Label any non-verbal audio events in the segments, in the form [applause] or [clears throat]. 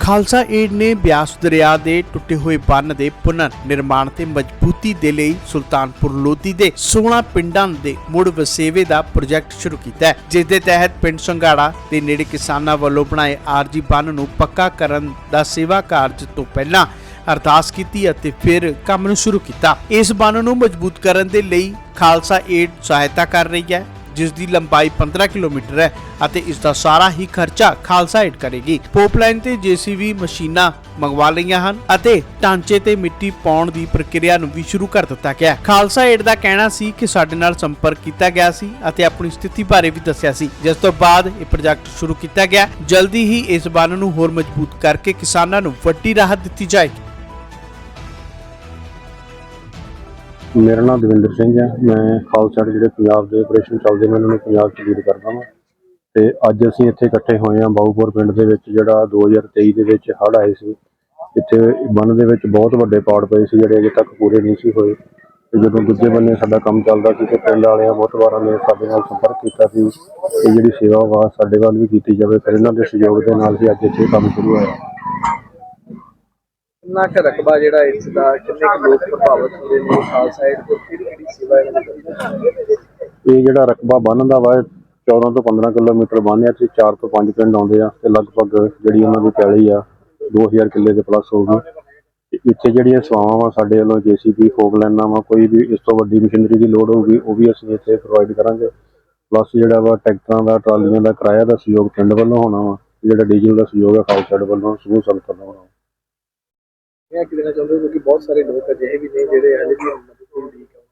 Khalsa aid ਨੇ ਬਿਆਸ ਦਰਿਆ ਦੇ ਟੁੱਟੇ ਹੋਏ ਬੰਨ ਦੇ ਪੁਨਰ ਨਿਰਮਾਣ ਤੇ ਮਜ਼ਬੂਤੀ ਦੇ ਲਈ ਸੁਲਤਾਨਪੁਰ ਲੋਧੀ ਦੇ 16 ਪਿੰਡਾਂ ਦੇ ਮੁੜ ਵਸੇਵੇ ਦਾ ਪ੍ਰੋਜੈਕਟ ਸ਼ੁਰੂ ਕੀਤਾ ਹੈ, ਜਿਸ ਦੇ ਤਹਿਤ ਪਿੰਡ ਸੰਘਾੜਾ ਦੇ ਨੇੜੇ ਕਿਸਾਨਾਂ ਵੱਲੋਂ ਬਣਾਏ ਆਰਜੀ ਬੰਨ ਨੂੰ ਪੱਕਾ ਕਰਨ ਦਾ ਸੇਵਾ ਕਾਰਜ ਤੋਂ ਪਹਿਲਾਂ ਅਰਦਾਸ ਕੀਤੀ ਅਤੇ ਫਿਰ ਕੰਮ ਨੂੰ ਸ਼ੁਰੂ ਕੀਤਾ। ਇਸ ਬੰਨ ਨੂੰ ਮਜ਼ਬੂਤ ਕਰਨ ਦੇ ਲਈ ਖਾਲਸਾ ਏਡ ਸਹਾਇਤਾ ਕਰ ਰਹੀ ਹੈ। ਜਿਸ ਦੀ ਲੰਬਾਈ 15 ਕਿਲੋਮੀਟਰ ਹੈ ਅਤੇ ਇਸ ਦਾ ਸਾਰਾ ਹੀ ਖਰਚਾ ਖਾਲਸਾ ਏਡ ਕਰੇਗੀ। ਪੋਪਲਾਈਨ ਤੇ ਜੀਸੀਬੀ ਮਸ਼ੀਨਾਂ ਮੰਗਵਾ ਲਈਆਂ ਹਨ ਅਤੇ ਢਾਂਚੇ ਤੇ ਮਿੱਟੀ ਪਾਉਣ ਦੀ ਪ੍ਰਕਿਰਿਆ ਨੂੰ ਵੀ ਸ਼ੁਰੂ ਕਰ ਦਿੱਤਾ ਗਿਆ ਖਾਲਸਾ ਏਡ ਦਾ ਕਹਿਣਾ ਸੀ ਕਿ ਸਾਡੇ ਨਾਲ ਸੰਪਰਕ ਕੀਤਾ ਗਿਆ ਸੀ ਅਤੇ ਆਪਣੀ ਸਥਿਤੀ ਬਾਰੇ ਵੀ ਦੱਸਿਆ ਸੀ। ਜਿਸ ਤੋਂ ਬਾਅਦ ਇਹ ਪ੍ਰੋਜੈਕਟ ਸ਼ੁਰੂ ਕੀਤਾ ਗਿਆ। ਜਲਦੀ ਹੀ ਇਸ ਬੰਨ ਨੂੰ ਹੋਰ ਮਜ਼ਬੂਤ ਕਰਕੇ ਕਿਸਾਨਾਂ ਨੂੰ ਵੱਡੀ ਰਾਹਤ ਦਿੱਤੀ ਜਾਏਗੀ। ਮੇਰਾ ਨਾਮ ਦਵਿੰਦਰ ਸਿੰਘ ਹੈ। ਮੈਂ ਖਾਲਸਾ ਜਿਹੜੇ ਪੰਜਾਬ ਦੇ ਆਪਰੇਸ਼ਨ ਚੱਲਦੇ ਨੇ, ਉਹਨਾਂ ਨੂੰ ਪੰਜਾਬ 'ਚ ਲੀਡ ਕਰਦਾ ਹਾਂ ਤੇ ਅੱਜ ਅਸੀਂ ਇੱਥੇ ਇਕੱਠੇ ਹੋਏ ਹਾਂ ਬਾਊਪੁਰ ਪਿੰਡ ਦੇ ਵਿੱਚ, ਜਿਹੜਾ 2023 ਦੇ ਵਿੱਚ ਹੜ੍ਹ ਆਏ ਸੀ। ਇੱਥੇ ਬੰਨ ਦੇ ਵਿੱਚ ਬਹੁਤ ਵੱਡੇ ਪਾੜ ਪਏ ਸੀ, ਜਿਹੜੇ ਅਜੇ ਤੱਕ ਪੂਰੇ ਨਹੀਂ ਸੀ ਹੋਏ। ਤੇ ਜਦੋਂ ਦੂਜੇ ਬੰਨੇ ਸਾਡਾ ਕੰਮ ਚੱਲਦਾ ਸੀ, ਤੇ ਪਿੰਡ ਵਾਲਿਆਂ ਬਹੁਤ ਵਾਰਾਂ ਨੇ ਸਾਡੇ ਨਾਲ ਸੰਪਰਕ ਕੀਤਾ ਸੀ ਕਿ ਜਿਹੜੀ ਸੇਵਾ ਵਾ, ਸਾਡੇ ਵੱਲ ਵੀ ਕੀਤੀ ਜਾਵੇ। ਫਿਰ ਇਹਨਾਂ ਦੇ ਸਹਿਯੋਗ ਦੇ ਨਾਲ ਹੀ ਅੱਜ ਇੱਥੇ ਕੰਮ ਸ਼ੁਰੂ ਹੋਇਆ। ਕਿੰਨਾ ਕੁ ਰਕਬਾ ਜਿਹੜਾ ਇਸ ਦਾ, ਕਿੰਨੇ ਕੁ ਲੋਕ ਪ੍ਰਭਾਵਿਤ ਹੁੰਦੇ ਨੇ? ਖਾਲਸਾ ਏਡ ਤੋਂ ਕਿਹੜੀ ਕਿਹੜੀ ਸੇਵਾ ਇਹਨਾਂ ਦੀ ਇਹ ਜਿਹੜਾ ਰਕਬਾ ਬੰਨ ਦਾ ਵਾ 14 ਤੋਂ 15 ਕਿਲੋਮੀਟਰ ਬੰਨਿਆ ਆ ਤੇ 4 ਤੋਂ 5 ਪਿੰਡ ਆਉਂਦੇ ਆ ਤੇ ਲਗਭਗ ਜਿਹੜੀ ਉਹਨਾਂ ਦੀ ਪੈਲੀ ਆ 2000 ਕਿੱਲੇ ਦੇ ਪਲੱਸ ਹੋਊਗੀ ਤੇ ਇੱਥੇ ਜਿਹੜੀਆਂ ਸੇਵਾਵਾਂ ਵਾ, ਸਾਡੇ ਵੱਲੋਂ ਜੀਸੀਬੀ ਫੋਕ ਲੈਣਾ ਵਾ, ਕੋਈ ਵੀ ਇਸ ਤੋਂ ਵੱਡੀ ਮਸ਼ੀਨਰੀ ਦੀ ਲੋੜ ਹੋਊਗੀ, ਉਹ ਵੀ ਅਸੀਂ ਇੱਥੇ ਪ੍ਰੋਵਾਈਡ ਕਰਾਂਗੇ। ਪਲੱਸ ਜਿਹੜਾ ਵਾ, ਟਰੈਕਟਰਾਂ ਦਾ, ਟਰਾਲੀਆਂ ਦਾ ਕਿਰਾਇਆ ਦਾ ਸਹਿਯੋਗ ਪਿੰਡ ਵੱਲੋਂ ਹੋਣਾ ਵਾ, ਜਿਹੜਾ ਡੀਜ਼ਲ ਦਾ ਸਹਿਯੋਗ ਹੈ ਖਾਲਸਾ ਏਡ ਵੱਲੋਂ ਸਮੂਹ ਸੰਗਤ ਵੱਲੋਂ ਹੋਣਾ ਇਹ ਕਿ ਦੇਣਾ ਚਾਹੁੰਦੇ ਕਿਉਂਕਿ ਬਹੁਤ ਸਾਰੇ ਲੋਕ ਅਜਿਹੇ ਵੀ ਨੇ ਜਿਹੜੇ ਹਲੇ ਵੀ ਮਦਦ ਦੀ ਕਰ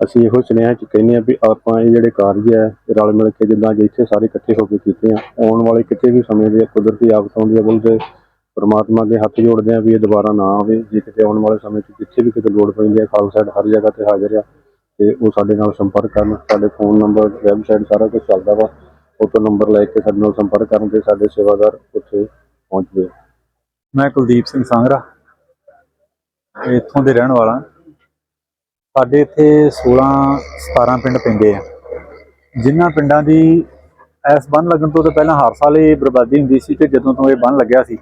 ਅਸੀਂ ਇਹੋ ਸੁਨੇਹਾ ਚ ਕਹਿੰਦੇ ਆ ਵੀ ਆਪਾਂ ਇਹ ਜਿਹੜੇ ਕਾਰਜ ਹੈ ਰਲ ਮਿਲ ਕੇ ਜਿੱਦਾਂ ਅੱਜ ਇੱਥੇ ਸਾਰੇ ਇਕੱਠੇ ਹੋ ਕੇ ਕੀਤੇ ਆ, ਆਉਣ ਵਾਲੇ ਕਿਤੇ ਵੀ ਸਮੇਂ ਦੇ ਕੁਦਰਤੀ ਆਫਤ ਆਉਂਦੀ ਹੈ ਬੋਲਦੇ ਪਰਮਾਤਮਾ ਅੱਗੇ ਹੱਥ ਜੋੜਦੇ ਆ ਵੀ ਇਹ ਦੁਬਾਰਾ ਨਾ ਆਵੇ, ਜੇ ਕਿਤੇ ਆਉਣ ਵਾਲੇ ਸਮੇਂ 'ਚ ਜਿੱਥੇ ਵੀ ਕਿਤੇ ਲੋੜ ਪੈਂਦੀ ਹੈ ਖਾਲਸਾ ਹਰ ਜਗ੍ਹਾ ਤੇ ਹਾਜ਼ਰ ਆ, ਤੇ ਉਹ ਸਾਡੇ ਨਾਲ ਸੰਪਰਕ ਕਰਨ, ਸਾਡੇ ਫੋਨ ਨੰਬਰ, ਵੈਬਸਾਈਟ ਸਾਰਾ ਕੁਝ ਚੱਲਦਾ ਵਾ ਉਹ ਤੋਂ ਨੰਬਰ ਲੈ ਕੇ ਸਾਡੇ ਨਾਲ ਸੰਪਰਕ ਕਰਨ ਤੇ ਸਾਡੇ ਸੇਵਾਦਾਰ ਉੱਥੇ ਪਹੁੰਚਦੇ ਆ। ਮੈਂ ਕੁਲਦੀਪ ਸਿੰਘ ਸੰਗਰਾ, ਇੱਥੋਂ ਦੇ ਰਹਿਣ ਵਾਲਾ। ਸਾਡੇ ਇੱਥੇ 16 17 ਪਿੰਡ ਪੈਂਦੇ ਆ। ਜਿਨ੍ਹਾਂ ਪਿੰਡਾਂ ਦੀ ਇਸ ਬੰਨ ਲੱਗਣ ਤੋਂ ਤਾਂ ਪਹਿਲਾਂ ਹਰ ਸਾਲ ਇਹ ਬਰਬਾਦੀ ਹੁੰਦੀ ਸੀ ਤੇ ਜਦੋਂ ਤੋਂ ਇਹ ਬੰਨ ਲੱਗਿਆ ਸੀ,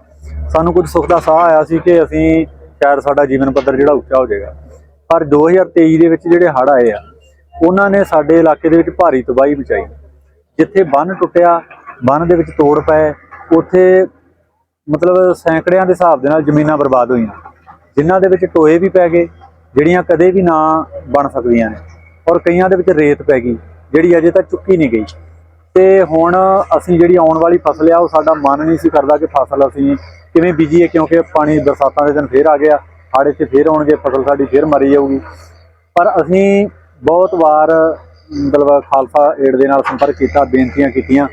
ਸਾਨੂੰ ਕੁਝ ਸੁੱਖ ਦਾ ਸਾਹ ਆਇਆ ਸੀ ਕਿ ਅਸੀਂ ਸ਼ਾਇਦ ਸਾਡਾ ਜੀਵਨ ਪੱਧਰ ਜਿਹੜਾ ਉੱਚਾ ਹੋ ਜਾਏਗਾ। ਪਰ 2023 ਦੇ ਵਿੱਚ ਜਿਹੜੇ ਹੜ੍ਹ ਆਏ ਆ, ਉਹਨਾਂ ਨੇ ਸਾਡੇ ਇਲਾਕੇ ਦੇ ਵਿੱਚ ਭਾਰੀ ਤਬਾਹੀ ਮਚਾਈ। ਜਿੱਥੇ ਬੰਨ ਟੁੱਟਿਆ, ਬੰਨ ਦੇ ਵਿੱਚ ਤੋੜ ਪਏ, ਉੱਥੇ ਮਤਲਬ ਸੈਂਕੜਿਆਂ ਦੇ ਹਿਸਾਬ ਦੇ ਨਾਲ ਜ਼ਮੀਨਾਂ ਬਰਬਾਦ ਹੋਈਆਂ। ਜਿਨ੍ਹਾਂ ਦੇ ਵਿੱਚ ਟੋਏ ਵੀ ਪੈ ਗਏ, ਜਿਹੜੀਆਂ ਕਦੇ ਵੀ ਨਾ ਬਣ ਸਕਦੀਆਂ ਨੇ। ਔਰ ਕਈਆਂ ਦੇ ਵਿੱਚ ਰੇਤ ਪੈ ਗਈ, ਜਿਹੜੀ ਅਜੇ ਤੱਕ ਚੁੱਕੀ ਨਹੀਂ ਗਈ। ਤੇ ਹੁਣ ਅਸੀਂ ਜਿਹੜੀ ਆਉਣ ਵਾਲੀ ਫਸਲ ਆ, ਉਹ ਸਾਡਾ ਮਨ ਨਹੀਂ ਸੀ ਕਰਦਾ ਕਿ ਫਸਲ ਅਸੀਂ ਕਿਵੇਂ ਬੀਜੀਏ, ਕਿਉਂਕਿ ਪਾਣੀ ਬਰਸਾਤਾਂ ਦੇ ਦਿਨ ਫੇਰ ਆ ਗਿਆ, ਹਾੜੇ 'ਚ ਫੇਰ ਆਉਣਗੇ, ਫਸਲ ਸਾਡੀ ਫੇਰ ਮਰੀ ਜਾਊਗੀ। ਪਰ ਅਸੀਂ ਬਹੁਤ ਵਾਰ, ਮਤਲਬ ਖਾਲਸਾ ਏਡ ਦੇ ਨਾਲ ਸੰਪਰਕ ਕੀਤਾ, ਬੇਨਤੀਆਂ ਕੀਤੀਆਂ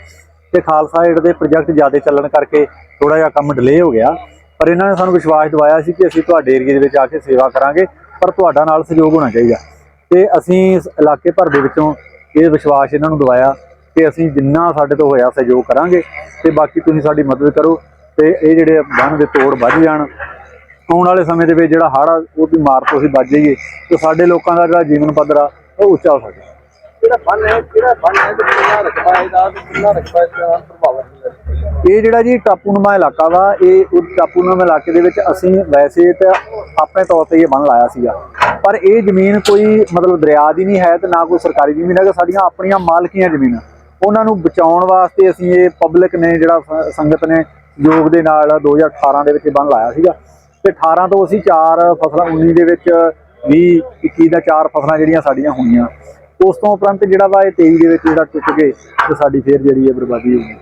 ਤੇ ਖਾਲਸਾ ਏਡ ਦੇ ਪ੍ਰੋਜੈਕਟ ਜ਼ਿਆਦਾ ਚੱਲਣ ਕਰਕੇ ਥੋੜਾ ਜਿਹਾ ਕੰਮ ਡਿਲੇ ਹੋ ਗਿਆ। ਪਰ ਇਹਨਾਂ ਨੇ ਸਾਨੂੰ ਵਿਸ਼ਵਾਸ ਦਿਵਾਇਆ ਸੀ ਕਿ ਅਸੀਂ ਤੁਹਾਡੇ ਏਰੀਏ ਦੇ ਵਿੱਚ ਆ ਕੇ ਸੇਵਾ ਕਰਾਂਗੇ, ਪਰ ਤੁਹਾਡਾ ਨਾਲ ਸਹਿਯੋਗ ਹੋਣਾ ਚਾਹੀਦਾ। ਤੇ ਅਸੀਂ ਇਸ ਇਲਾਕੇ ਭਰ ਦੇ ਵਿੱਚੋਂ ਇਹ ਵਿਸ਼ਵਾਸ ਇਹਨਾਂ ਨੂੰ ਦਿਵਾਇਆ ਕਿ ਅਸੀਂ ਜਿੰਨਾ ਸਾਡੇ ਤੋਂ ਹੋਇਆ ਸਹਿਯੋਗ ਕਰਾਂਗੇ ਤੇ ਬਾਕੀ ਤੁਸੀਂ ਸਾਡੀ ਮਦਦ ਕਰੋ ਤੇ ਇਹ ਜਿਹੜੇ ਬੰਨ ਦੇ ਤੋੜ ਵੱਧ ਜਾਣ। ਆਉਣ ਵਾਲੇ ਸਮੇਂ ਦੇ ਵਿੱਚ ਜਿਹੜਾ ਹੜ੍ਹ ਆ ਉਹ ਵੀ ਮਾਰ ਤੋਂ ਅਸੀਂ ਬਚ ਜਾਈਏ, ਤੇ ਸਾਡੇ ਲੋਕਾਂ ਦਾ ਜਿਹੜਾ ਜੀਵਨ ਪੱਧਰ ਆ, ਉਹ ਉੱਚਾ ਹੋ ਸਕੇ। ਜਿਹੜਾ ਬੰਨ ਹੈ, ਕਿਹੜਾ ਬੰਨ ਹੈ ਤੇ ਕਿੰਨਾ ਰਕਬਾ ਇਹਦਾ ਤੇ ਕਿੰਨਾ ਰਕਬਾ ਇਹਦਾ ਪ੍ਰਭਾਵਿਤ ਹੈ? ਇਹ ਜਿਹੜਾ ਜੀ ਟਾਪੂਨੁਮਾ ਇਲਾਕਾ ਵਾ, ਇਹ ਉਹ ਟਾਪੂਨੁਮਾ ਇਲਾਕੇ ਦੇ ਵਿੱਚ ਅਸੀਂ ਵੈਸੇ ਤਾਂ ਆਪਣੇ ਤੌਰ ਤੇ ਇਹ ਬੰਨ ਲਾਇਆ ਸੀਗਾ। ਪਰ ਇਹ ਜ਼ਮੀਨ ਕੋਈ ਮਤਲਬ ਦਰਿਆ ਦੀ ਨਹੀਂ ਹੈ ਤੇ ਨਾ ਕੋਈ ਸਰਕਾਰੀ ਜ਼ਮੀਨ ਹੈ ਕਿ ਸਾਡੀਆਂ ਆਪਣੀਆਂ ਮਾਲਕੀਆਂ ਜ਼ਮੀਨਾਂ ਉਹਨਾਂ ਨੂੰ ਬਚਾਉਣ ਵਾਸਤੇ ਅਸੀਂ ਇਹ ਪਬਲਿਕ ਨੇ ਜਿਹੜਾ ਸੰਗਤ ਨੇ ਯੋਗ ਦੇ ਨਾਲ 2018 ਦੇ ਵਿੱਚ ਇਹ ਬੰਨ ਲਾਇਆ ਸੀਗਾ। ਤੇ 18 ਤੋਂ ਅਸੀਂ ਚਾਰ ਫਸਲਾਂ 19 ਦੇ ਵਿੱਚ 20 21 ਦਾ ਚਾਰ ਫਸਲਾਂ ਜਿਹੜੀਆਂ ਸਾਡੀਆਂ ਹੋਈਆਂ। ਉਸ ਤੋਂ ਉਪਰੰਤ ਜਿਹੜਾ ਵਾ ਇਹ 23 ਦੇ ਵਿੱਚ ਜਿਹੜਾ ਟੁੱਟ ਗਏ ਤੇ ਸਾਡੀ ਫੇਰ ਜਿਹੜੀ ਹੈ ਬਰਬਾਦੀ ਹੋ ਗਈ।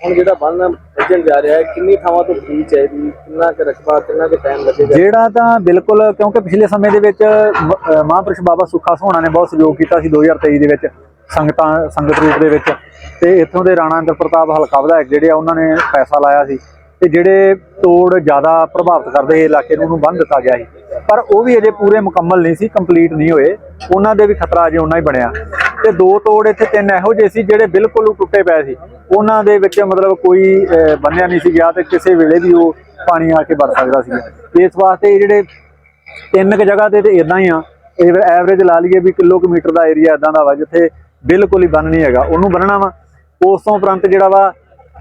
ਹੁਣ ਜਿਹੜਾ ਬੰਨ ਵੱਜਣ ਜਾ ਰਿਹਾ ਹੈ ਕਿੰਨੀ ਥਾਵਾਂ ਤੋਂ ਬੀਚ ਹੈ ਇਹਦੀ ਕਿੰਨਾ ਕੁ ਰਕਬਾ ਕਿੰਨਾ ਕੁ ਟਾਈਮ ਲੱਗੇਗਾ? ਜਿਹੜਾ ਤਾਂ ਬਿਲਕੁਲ ਕਿਉਂਕਿ ਪਿਛਲੇ ਸਮੇਂ ਦੇ ਵਿੱਚ ਮਹਾਂਪੁਰਸ਼ ਬਾਬਾ ਸੁੱਖਾ ਸੋਹਣਾ ਨੇ ਬਹੁਤ ਸਹਿਯੋਗ ਕੀਤਾ ਸੀ 2023 ਦੇ ਵਿੱਚ ਸੰਗਤਾਂ ਸੰਗਤ ਰੂਪ ਦੇ ਵਿੱਚ। ਤੇ ਇੱਥੋਂ ਦੇ ਰਾਣਾ ਇੰਦਰ ਪ੍ਰਤਾਪ ਹਲਕਾ ਵਿਧਾਇਕ ਜਿਹੜੇ ਆ ਉਹਨਾਂ ਨੇ ਪੈਸਾ ਲਾਇਆ ਸੀ। ਤੇ ਜਿਹੜੇ ਤੋੜ ਜ਼ਿਆਦਾ ਪ੍ਰਭਾਵਿਤ ਕਰਦੇ ਇਲਾਕੇ ਨੂੰ ਉਹਨੂੰ ਬੰਦ ਦਿੱਤਾ ਗਿਆ ਸੀ। ਪਰ ਉਹ ਵੀ ਅਜੇ ਪੂਰੇ ਮੁਕੰਮਲ ਨਹੀਂ ਸੀ ਕੰਪਲੀਟ ਨਹੀਂ ਹੋਏ। ਉਹਨਾਂ ਦੇ ਵੀ ਖਤਰਾ ਅਜੇ ਉਹਨਾਂ ਹੀ ਬਣਿਆ। ਤੇ ਦੋ ਤੋੜ ਇੱਥੇ ਤਿੰਨ ਇਹੋ ਜਿਹੇ ਸੀ ਜਿਹੜੇ ਬਿਲਕੁਲ ਟੁੱਟੇ ਪਏ ਸੀ। ਉਹਨਾਂ ਦੇ ਵਿੱਚ ਮਤਲਬ ਕੋਈ ਬੰਨਿਆ ਨਹੀਂ ਸੀ ਗਿਆ ਤੇ ਕਿਸੇ ਵੇਲੇ ਵੀ ਉਹ ਪਾਣੀ ਆ ਕੇ ਵਰ ਸਕਦਾ ਸੀ। ਇਸ ਵਾਸਤੇ ਜਿਹੜੇ ਤਿੰਨ ਕੁ ਜਗ੍ਹਾ ਤੇ ਤੇ ਇਦਾਂ ਹੀ ਆ। ਇਹ ਐਵਰੇਜ ਲਾ ਲਈਏ ਵੀ ਕਿਲੋਮੀਟਰ ਦਾ ਏਰੀਆ ਇਦਾਂ ਦਾ ਵਾ, ਜਿੱਥੇ ਬਿਲਕੁਲ ਹੀ ਬੰਨ ਨਹੀਂ ਹੈਗਾ। ਉਹਨੂੰ ਬੰਨਣਾ ਵਾ। ਉਸ ਤੋਂ ਉਪਰੰਤ ਜਿਹੜਾ ਵਾ,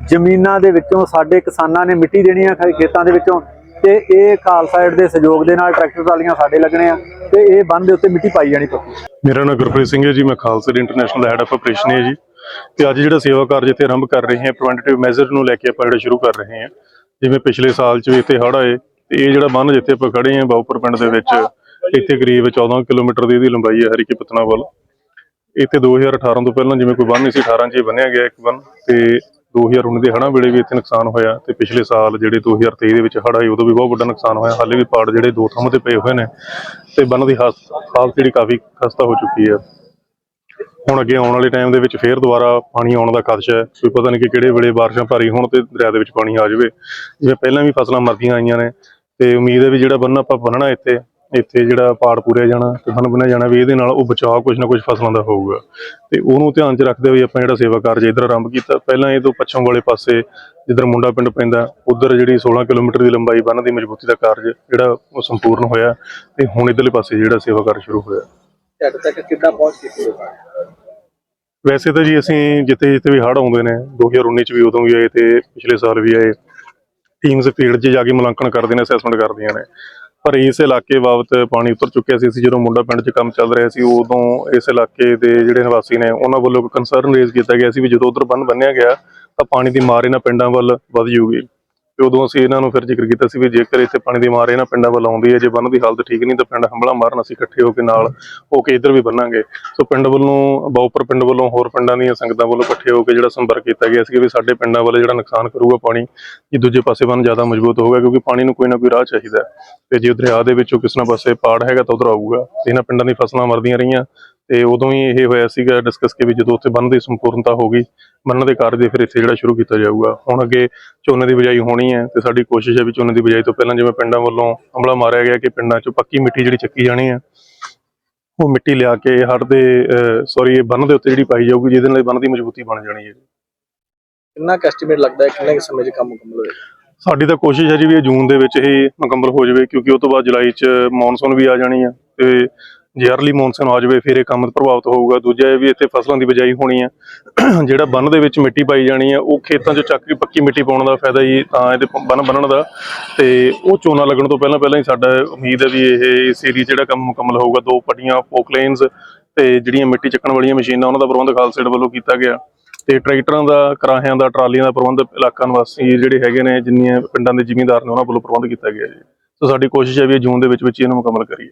ਜ਼ਮੀਨਾਂ ਦੇ ਵਿੱਚੋਂ ਸਾਡੇ ਕਿਸਾਨਾਂ ਨੇ ਮਿੱਟੀ ਦੇਣੀ ਆ ਖ- ਖੇਤਾਂ ਦੇ ਵਿੱਚੋਂ। ਤੇ ਇਹ ਖਾਲਸਾ ਏਡ ਦੇ ਸਹਿਯੋਗ ਦੇ ਨਾਲ ਟਰੈਕਟਰ ਟਰਾਲੀਆਂ ਸਾਡੇ ਲੱਗਣੇ ਆ ਤੇ ਇਹ ਬੰਨ ਦੇ ਉੱਤੇ ਮਿੱਟੀ ਪਾਈ ਜਾਣੀ ਪੱਕੀ। ਮੇਰਾ ਨਾਮ ਗੁਰਪ੍ਰੀਤ ਸਿੰਘ ਹੈ ਜੀ, ਮੈਂ ਖਾਲਸਾ ਦੀ ਇੰਟਰਨੈਸ਼ਨਲ ਹੈਡ ਆਫ ਆਪਰੇਸ਼ਨ ਹੈ ਜੀ। ਤੇ ਅੱਜ ਜਿਹੜਾ ਸੇਵਾ ਕਾਰਜ ਇੱਥੇ ਆਰੰਭ ਕਰ ਰਹੇ ਹਾਂ ਪ੍ਰੀਵੈਂਟਿਵ ਮੈਜ਼ਰ ਨੂੰ ਲੈ ਕੇ ਆਪਾਂ ਜਿਹੜਾ ਸ਼ੁਰੂ ਕਰ ਰਹੇ ਹਾਂ। ਜਿਵੇਂ ਪਿਛਲੇ ਸਾਲ 'ਚ ਵੀ ਇੱਥੇ ਹੜ੍ਹ ਆਏ, ਤੇ ਇਹ ਜਿਹੜਾ ਬੰਨ ਜਿੱਥੇ ਆਪਾਂ ਖੜੇ ਹਾਂ ਬਾਉਪੁਰ ਪਿੰਡ ਦੇ ਵਿੱਚ, ਇੱਥੇ ਕਰੀਬ 14 ਕਿਲੋਮੀਟਰ ਦੀ ਇਹਦੀ ਲੰਬਾਈ ਹੈ ਹਰੀਕੇ ਪਤਨਾ ਵੱਲ। ਇੱਥੇ 2018 ਤੋਂ ਪਹਿਲਾਂ ਜਿਵੇਂ ਕੋਈ ਬੰਨ ਨਹੀਂ ਸੀ 18 'ਚ ਇਹ ਬੰਨਿਆ ਗਿਆ ਇੱਕ ਬੰਨ, ਤੇ 2019 ਦੇ ਹੜ੍ਹਾਂ ਵੇਲੇ ਵੀ ਇੱਥੇ ਨੁਕਸਾਨ ਹੋਇਆ ਤੇ ਪਿਛਲੇ ਸਾਲ ਜਿਹੜੇ 2023 ਦੇ ਵਿੱਚ ਹੜ੍ਹ ਆਏ, ਉਦੋਂ ਵੀ ਬਹੁਤ ਵੱਡਾ ਨੁਕਸਾਨ ਹੋਇਆ। ਹਾਲੇ ਵੀ ਪਾੜ ਜਿਹੜੇ ਦੋ ਥਾਵਾਂ ਤੇ ਪਏ ਹੋਏ ਨੇ ਤੇ ਬੰਨ ਦੀ ਹਾਸ- ਹਾਲਤ ਜਿਹੜੀ ਕਾਫੀ ਖਸਤਾ ਹੋ ਚੁੱਕੀ ਹੈ। ਹੁਣ ਅੱਗੇ ਆਉਣ ਵਾਲੇ ਟਾਈਮ ਦੇ ਵਿੱਚ ਫੇਰ ਦੁਬਾਰਾ ਪਾਣੀ ਆਉਣ ਦਾ ਖਦਸ਼ਾ ਹੈ। ਕੋਈ ਪਤਾ ਨਹੀਂ ਕਿ ਕਿਹੜੇ ਵੇਲੇ ਬਾਰਿਸ਼ਾਂ ਭਾਰੀ ਹੋਣ ਤੇ ਦਰਿਆ ਦੇ ਵਿੱਚ ਪਾਣੀ ਆ ਜਾਵੇ। ਜਿਵੇਂ ਪਹਿਲਾਂ ਵੀ ਫਸਲਾਂ ਮਰਦੀਆਂ ਆਈਆਂ ਨੇ ਤੇ ਉਮੀਦ ਹੈ ਵੀ ਜਿਹੜਾ ਬੰਨ ਆਪਾਂ ਬੰਨਣਾ ਇੱਥੇ ਇੱਥੇ ਜਿਹੜਾ ਪਾੜ ਪੂਰਿਆ ਜਾਣਾ ਤੇ ਬੰਨ ਬੰਨਿਆ ਜਾਣਾ ਵੀ ਇਹਦੇ ਨਾਲ ਉਹ ਬਚਾਅ ਕੁਝ ਨਾ ਕੁਝ ਫਸਲਾਂ ਦਾ ਹੋਊਗਾ। ਤੇ ਉਹਨੂੰ ਧਿਆਨ 'ਚ ਰੱਖਦੇ ਹੋਏ ਆਪਾਂ ਜਿਹੜਾ ਸੇਵਾ ਕਾਰਜ ਇੱਧਰ ਆਰੰਭ ਕੀਤਾ। ਪਹਿਲਾਂ ਇਹ ਤੋਂ ਪੱਛਮ ਵਾਲੇ ਪਾਸੇ ਜਿੱਧਰ ਮੁੰਡਾ ਪਿੰਡ ਪੈਂਦਾ ਉਧਰ ਜਿਹੜੀ 16 ਕਿਲੋਮੀਟਰ ਦੀ ਲੰਬਾਈ ਬੰਨ ਦੀ ਮਜ਼ਬੂਤੀ ਦਾ ਕਾਰਜ ਜਿਹੜਾ ਉਹ ਸੰਪੂਰਨ ਹੋਇਆ ਤੇ ਹੁਣ ਇਧਰਲੇ ਪਾਸੇ ਜਿਹੜਾ ਸੇਵਾ ਕਾਰਜ ਸ਼ੁਰੂ ਹੋਇਆ। ਤੁਹਾਡੇ ਤੱਕ ਕਿੱਦਾਂ ਪਹੁੰਚ ਕੀਤੀ ਵੈਸੇ ਤਾਂ ਜੀ ਅਸੀਂ ਜਿੱਥੇ ਜਿੱਥੇ ਵੀ ਹੜ੍ਹ ਆਉਂਦੇ ਨੇ 2019 ਚ ਵੀ ਉਦੋਂ ਵੀ ਆਏ ਤੇ ਪਿਛਲੇ ਸਾਲ ਵੀ ਆਏ। ਟੀਮਸ ਫੀਲਡ 'ਚ ਜਾ ਕੇ ਮੁਲਾਂਕਣ ਕਰਦੇ ਨੇ ਅਸੈਸਮੈਂਟ ਕਰਦੀਆਂ ਨੇ। ਪਰ ਇਸ ਇਲਾਕੇ ਬਾਬਤ ਪਾਣੀ ਉਤਰ ਚੁੱਕਿਆ ਸੀ, ਅਸੀਂ ਜਦੋਂ ਮੁੰਡਾ ਪਿੰਡ 'ਚ ਕੰਮ ਚੱਲ ਰਿਹਾ ਸੀ, ਉਦੋਂ ਇਸ ਇਲਾਕੇ ਦੇ ਜਿਹੜੇ ਨਿਵਾਸੀ ਨੇ, ਉਹਨਾਂ ਵੱਲੋਂ ਇੱਕ ਕੰਸਰਨ ਰੇਜ਼ ਕੀਤਾ ਗਿਆ ਸੀ ਵੀ ਜਦੋਂ ਉਧਰ ਬੰਨ ਬੰਨਿਆ ਗਿਆ, ਤਾਂ ਪਾਣੀ ਦੀ ਮਾਰ ਇਹਨਾਂ ਪਿੰਡਾਂ ਵੱਲ ਵੱਧ ਜੂਗੀ ਤੇ ਉਦੋਂ ਅਸੀਂ ਇਹਨਾਂ ਨੂੰ ਫਿਰ ਜ਼ਿਕਰ ਕੀਤਾ ਸੀ ਵੀ ਜੇਕਰ ਇੱਥੇ ਪਾਣੀ ਦੀ ਮਾਰ ਇਹਨਾਂ ਪਿੰਡਾਂ ਵੱਲ ਆਉਂਦੀ ਹੈ, ਜੇ ਬੰਨ ਦੀ ਹਾਲਤ ਠੀਕ ਨਹੀਂ ਤਾਂ ਪਿੰਡ ਹੰਬਲਾ ਮਾਰਨ ਅਸੀਂ ਇਕੱਠੇ ਹੋ ਕੇ ਨਾਲ ਹੋ ਕੇ ਇੱਧਰ ਵੀ ਬੰਨਾਂਗੇ। ਸੋ ਪਿੰਡ ਵੱਲੋਂ, ਬਾਉਪਰ ਪਿੰਡ ਵੱਲੋਂ, ਹੋਰ ਪਿੰਡਾਂ ਦੀਆਂ ਸੰਗਤਾਂ ਵੱਲੋਂ ਇਕੱਠੇ ਹੋ ਕੇ ਜਿਹੜਾ ਸੰਪਰਕ ਕੀਤਾ ਗਿਆ ਸੀ ਵੀ ਸਾਡੇ ਪਿੰਡਾਂ ਵੱਲ ਜਿਹੜਾ ਨੁਕਸਾਨ ਕਰੂਗਾ ਪਾਣੀ, ਇਹ ਦੂਜੇ ਪਾਸੇ ਵੱਲ ਜ਼ਿਆਦਾ ਮਜ਼ਬੂਤ ਹੋਊਗਾ ਕਿਉਂਕਿ ਪਾਣੀ ਨੂੰ ਕੋਈ ਨਾ ਕੋਈ ਰਾਹ ਚਾਹੀਦਾ ਤੇ ਜੇ ਦਰਿਆ ਦੇ ਵਿੱਚੋਂ ਕਿਸੇ ਨਾ ਪਾਸੇ ਪਾੜ ਹੈਗਾ ਤਾਂ ਉਧਰ ਆਊਗਾ। ਇਹਨਾਂ ਪਿੰਡਾਂ ਦੀ ਫਸਲਾਂ ਮਰਦੀਆਂ ਰਹੀਆਂ ਤੇ ਉਦੋਂ ਹੀ ਇਹ ਹੋਇਆ ਸੀਗਾ ਡਿਸਕਸ ਕੇ ਵੀ ਜਦੋਂ ਉੱਥੇ ਬੰਨ ਦੀ ਸੰਪੂਰਨਤਾ ਹੋ ਗਈ ਬੰਨ ਦੇ ਕਾਰਜ ਦੇ ਫਿਰ ਇੱਥੇ ਜਿਹੜਾ ਸ਼ੁਰੂ ਕੀਤਾ ਜਾਊਗਾ। ਹੁਣ ਅੱਗੇ ਝੋਨੇ ਦੀ ਬਿਜਾਈ ਹੋਣੀ ਹੈ ਤੇ ਸਾਡੀ ਕੋਸ਼ਿਸ਼ ਹੈ ਵੀ ਝੋਨੇ ਦੀ ਬਿਜਾਈ ਤੋਂ ਪਹਿਲਾਂ ਜਿਵੇਂ ਪਿੰਡਾਂ ਵੱਲੋਂ ਹਮਲਾ ਮਾਰਿਆ ਗਿਆ ਕਿ ਪਿੰਡਾਂ 'ਚੋਂ ਪੱਕੀ ਮਿੱਟੀ ਜਿਹੜੀ ਚੱਕੀ ਜਾਣੀ ਹੈ ਉਹ ਮਿੱਟੀ ਲਿਆ ਕੇ ਹੜ ਦੇ ਸੌਰੀ ਇਹ ਬੰਨ ਦੇ ਉੱਤੇ ਜਿਹੜੀ ਪਾਈ ਜਾਊਗੀ ਜਿਹਦੇ ਨਾਲ ਬੰਨ ਦੀ ਮਜ਼ਬੂਤੀ ਬਣ ਜਾਣੀ ਹੈ। ਕਿੰਨਾ ਐਸਟੀਮੇਟ ਲੱਗਦਾ ਹੈ ਕਿੰਨੇ ਸਮੇਂ 'ਚ ਕੰਮ ਮੁਕੰਮਲ ਹੋਏਗਾ? ਸਾਡੀ ਤਾਂ ਕੋਸ਼ਿਸ਼ ਹੈ ਜੀ ਵੀ ਇਹ ਜੂਨ ਦੇ ਵਿੱਚ ਹੀ ਮੁਕੰਮਲ ਹੋ ਜਾਵੇ ਕਿਉਂਕਿ ਉਹ ਤੋਂ ਬਾਅਦ ਜੁਲਾਈ 'ਚ ਮੌਨਸੂਨ ਵੀ ਆ ਜਾਣੀ ਹੈ ਤੇ ਜੇ ਅਰਲੀ ਮੌਨਸੂਨ ਆ ਜਾਵੇ, ਫਿਰ ਇਹ ਕੰਮ ਪ੍ਰਭਾਵਿਤ ਹੋਊਗਾ। ਦੂਜਾ ਇਹ ਵੀ ਇੱਥੇ ਫਸਲਾਂ ਦੀ ਬਿਜਾਈ ਹੋਣੀ ਹੈ [clears throat] ਜਿਹੜਾ ਬੰਨ ਦੇ ਵਿੱਚ ਮਿੱਟੀ ਪਾਈ ਜਾਣੀ ਹੈ ਉਹ ਖੇਤਾਂ 'ਚ ਚੱਕ ਕੇ ਪੱਕੀ ਮਿੱਟੀ ਪਾਉਣ ਦਾ ਫਾਇਦਾ ਹੀ ਤਾਂ ਇਹਦੇ ਬੰਨ ਬੰਨਣ ਦਾ। ਤੇ ਉਹ ਝੋਨਾ ਲੱਗਣ ਤੋਂ ਪਹਿਲਾਂ ਪਹਿਲਾਂ ਹੀ ਸਾਡਾ ਉਮੀਦ ਹੈ ਵੀ ਇਹ ਇਸ ਏਰੀਆ ਜਿਹੜਾ ਕੰਮ ਮੁਕੰਮਲ ਹੋਊਗਾ, ਦੋ ਪੱਟੀਆਂ ਪੋਕਲੇਨਸ ਤੇ ਜਿਹੜੀਆਂ ਮਿੱਟੀ ਚੱਕਣ ਵਾਲੀਆਂ ਮਸ਼ੀਨਾਂ, ਉਹਨਾਂ ਦਾ ਪ੍ਰਬੰਧ ਖਾਲਸੇਡ ਵੱਲੋਂ ਕੀਤਾ ਗਿਆ। ਤੇ ਟਰੈਕਟਰਾਂ ਦਾ, ਕਰਾਹਿਆਂ ਦਾ, ਟਰਾਲੀਆਂ ਦਾ ਪ੍ਰਬੰਧ ਇਲਾਕਾ ਨਿਵਾਸੀ ਜਿਹੜੇ ਹੈਗੇ ਨੇ, ਜਿੰਨੀਆਂ ਪਿੰਡਾਂ ਦੇ ਜ਼ਿਮੀਂਦਾਰ ਨੇ, ਉਹਨਾਂ ਵੱਲੋਂ ਪ੍ਰਬੰਧ ਕੀਤਾ ਗਿਆ ਜੀ। ਸੋ ਸਾਡੀ ਕੋਸ਼ਿਸ਼ ਹੈ ਵੀ ਇਹ ਜੂਨ ਦੇ ਵਿੱਚ ਵਿੱਚ ਹੀ ਇਹਨੂੰ ਮੁਕੰਮਲ ਕਰੀਏ।